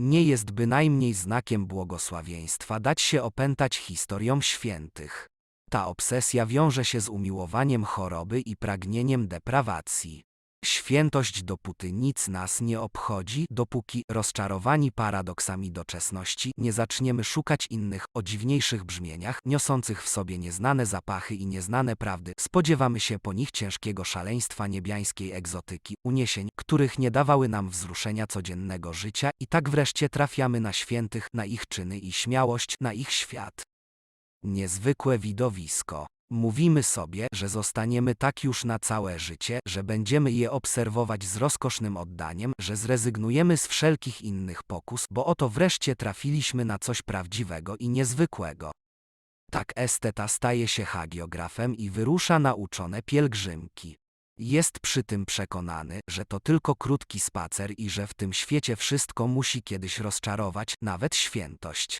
nie jest bynajmniej znakiem błogosławieństwa dać się opętać historią świętych. Ta obsesja wiąże się z umiłowaniem choroby i pragnieniem deprawacji. Świętość dopóty nic nas nie obchodzi, dopóki, rozczarowani paradoksami doczesności, nie zaczniemy szukać innych, o dziwniejszych brzmieniach, niosących w sobie nieznane zapachy i nieznane prawdy. Spodziewamy się po nich ciężkiego szaleństwa niebiańskiej egzotyki, uniesień, których nie dawały nam wzruszenia codziennego życia i tak wreszcie trafiamy na świętych, na ich czyny i śmiałość, na ich świat. Niezwykłe widowisko. Mówimy sobie, że zostaniemy tak już na całe życie, że będziemy je obserwować z rozkosznym oddaniem, że zrezygnujemy z wszelkich innych pokus, bo oto wreszcie trafiliśmy na coś prawdziwego i niezwykłego. Tak esteta staje się hagiografem i wyrusza na uczone pielgrzymki. Jest przy tym przekonany, że to tylko krótki spacer i że w tym świecie wszystko musi kiedyś rozczarować, nawet świętość.